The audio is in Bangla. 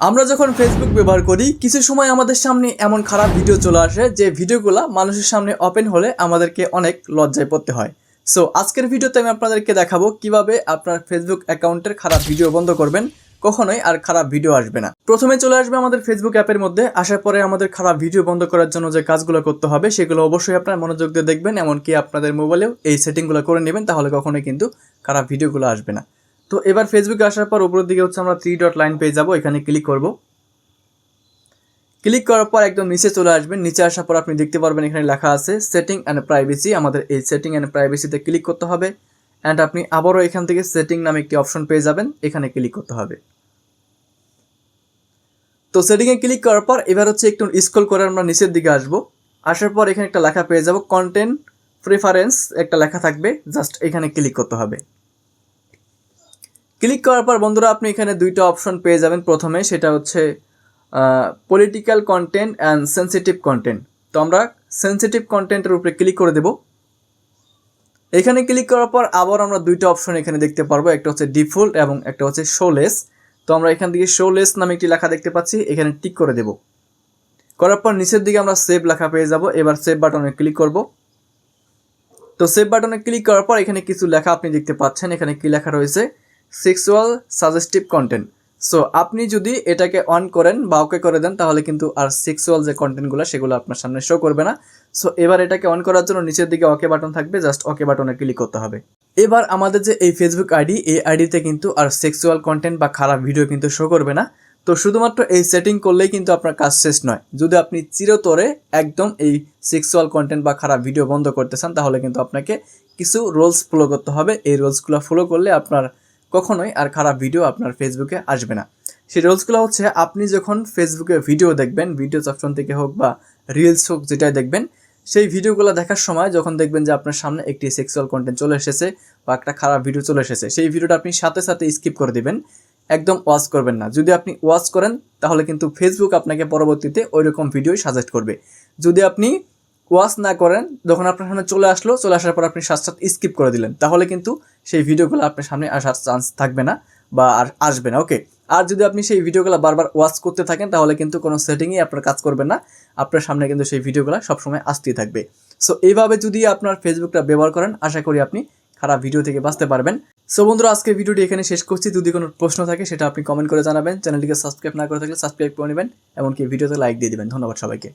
আমরা যখন ফেসবুক ব্যবহার করি, কিছু সময় আমাদের সামনে এমন খারাপ ভিডিও চলে আসে যে ভিডিওগুলো মানুষের সামনে ওপেন হলে আমাদেরকে অনেক লজ্জায় পড়তে হয়। সো আজকের ভিডিওতে আমি আপনাদেরকে দেখাবো কীভাবে আপনার ফেসবুক অ্যাকাউন্টের খারাপ ভিডিও বন্ধ করবেন, কখনোই আর খারাপ ভিডিও আসবে না। প্রথমে চলে আসবে আমাদের ফেসবুক অ্যাপের মধ্যে, আসার পরে আমাদের খারাপ ভিডিও বন্ধ করার জন্য যে কাজগুলো করতে হবে, সেগুলো অবশ্যই আপনার মনোযোগ দিয়ে দেখবেন, এমনকি আপনাদের মোবাইলেও এই সেটিংগুলো করে নেবেন, তাহলে কখনোই কিন্তু খারাপ ভিডিওগুলো আসবে না। তো এবার ফেসবুকে আসার পর উপরের দিকে হচ্ছে আমরা থ্রি ডট লাইন পেয়ে যাব, এখানে ক্লিক করব। ক্লিক করার পর একদম নিচে চলে আসবেন, নিচে আসার পর আপনি দেখতে পারবেন এখানে লেখা আছে সেটিং অ্যান্ড প্রাইভেসি আমাদের এই সেটিং অ্যান্ড প্রাইভেসিতে ক্লিক করতে হবে। অ্যান্ড আপনি আবারও এখান থেকে সেটিং নামে একটি অপশন পেয়ে যাবেন, এখানে ক্লিক করতে হবে। তো সেটিংয়ে ক্লিক করার পর এবার হচ্ছে একটু স্ক্রল করে আমরা নিচের দিকে আসব। আসার পর এখানে একটা লেখা পেয়ে যাব কন্টেন্ট প্রেফারেন্স একটা লেখা থাকবে জাস্ট এখানে ক্লিক করতে হবে। ক্লিক করার পর বন্ধুরা আপনি এখানে দুইটা অপশন পেয়ে যাবেন। প্রথমে সেটা হচ্ছে political content and sensitive content তো আমরা সেন্সিটিভ কন্টেন্টের উপরে ক্লিক করে দেব। এখানে ক্লিক করার পর আবার আমরা দুইটা অপশন এখানে দেখতে পারব। একটা হচ্ছে ডিফল্ট এবং একটা হচ্ছে শোলেস তো আমরা এখান থেকে শোলেস নামে একটি লেখা দেখতে পাচ্ছি, এখানে টিক করে দেব। করার পর নিচের দিকে আমরা সেভ লেখা পেয়ে যাব। এবার সেভ বাটনে ক্লিক করব। তো সেভ বাটনে ক্লিক করার পর এখানে কিছু লেখা আপনি দেখতে পাচ্ছেন। এখানে কি লেখা রয়েছে? সেক্সুয়াল সাজেস্টিভ কন্টেন্ট সো আপনি যদি এটাকে অন করেন বা ওকে করে দেন, তাহলে কিন্তু আর সেক্সুয়াল যে কন্টেন্টগুলো সেগুলো আপনার সামনে শো করবে না। সো এবার এটাকে অন করার জন্য নিচের দিকে ওকে বাটন থাকবে জাস্ট ওকে বাটনে ক্লিক করতে হবে। এবার আমাদের যে এই ফেসবুক আইডি এই আইডিতে কিন্তু আর সেক্সুয়াল কন্টেন্ট বা খারাপ ভিডিও কিন্তু শো করবে না। তো শুধুমাত্র এই সেটিং করলেই কিন্তু আপনার কাজ শেষ নয়। যদি আপনি চিরতরে একদম এই সেক্সুয়াল কন্টেন্ট বা খারাপ ভিডিও বন্ধ করতে চান, তাহলে কিন্তু আপনাকে কিছু রোলস ফলো করতে হবে। এই রোলসগুলো ফলো করলে আপনার কখনোই আর খারাপ ভিডিও আপনার ফেসবুকে আসবে না। সেই রুলসগুলো হচ্ছে, আপনি যখন ফেসবুকে ভিডিও দেখবেন ভিডিও অপশন থেকে হোক বা রিলস হোক যেটাই দেখবেন, সেই ভিডিওগুলো দেখার সময় যখন দেখবেন যে আপনার সামনে একটি সেক্সুয়াল কন্টেন্ট চলে এসেছে বা একটা খারাপ ভিডিও চলে এসেছে, সেই ভিডিওটা আপনি সাথে সাথে স্কিপ করে দিবেন, একদম ওয়াচ করবেন না। যদি আপনি ওয়াচ করেন, তাহলে কিন্তু ফেসবুক আপনাকে পরবর্তীতে ওই রকম সাজেস্ট করবে। যদি আপনি ওয়াচ না করেন, যখন আপনার সামনে চলে আসলো, চলে আসার পর আপনি সাথে সাথে স্কিপ করে দিলেন। তাহলে কিন্তু সেই ভিডিওগুলো আপনার সামনে আসার চান্স থাকবে না বা আর আসবে না। ওকে আর যদি আপনি সেই ভিডিওগুলো বারবার ওয়াচ করতে থাকেন, তাহলে কিন্তু কোনো সেটিংই আপনার কাজ করবে না। আপনার সামনে কিন্তু সেই ভিডিওগুলো সবসময় আসতেই থাকবে। সো এইভাবে যদি আপনার ফেসবুকটা ব্যবহার করেন, আশা করি আপনি খারাপ ভিডিও থেকে বাঁচতে পারবেন। সো বন্ধুরা আজকে ভিডিওটি এখানে শেষ করছি। যদি কোনো প্রশ্ন থাকে, সেটা আপনি কমেন্ট করে জানাবেন। চ্যানেলটিকে সাবস্ক্রাইব না করে থাকলে সাবস্ক্রাইব করে নেবেন। এমনকি ভিডিওতে লাইক দিয়ে দিবেন। ধন্যবাদ সবাইকে।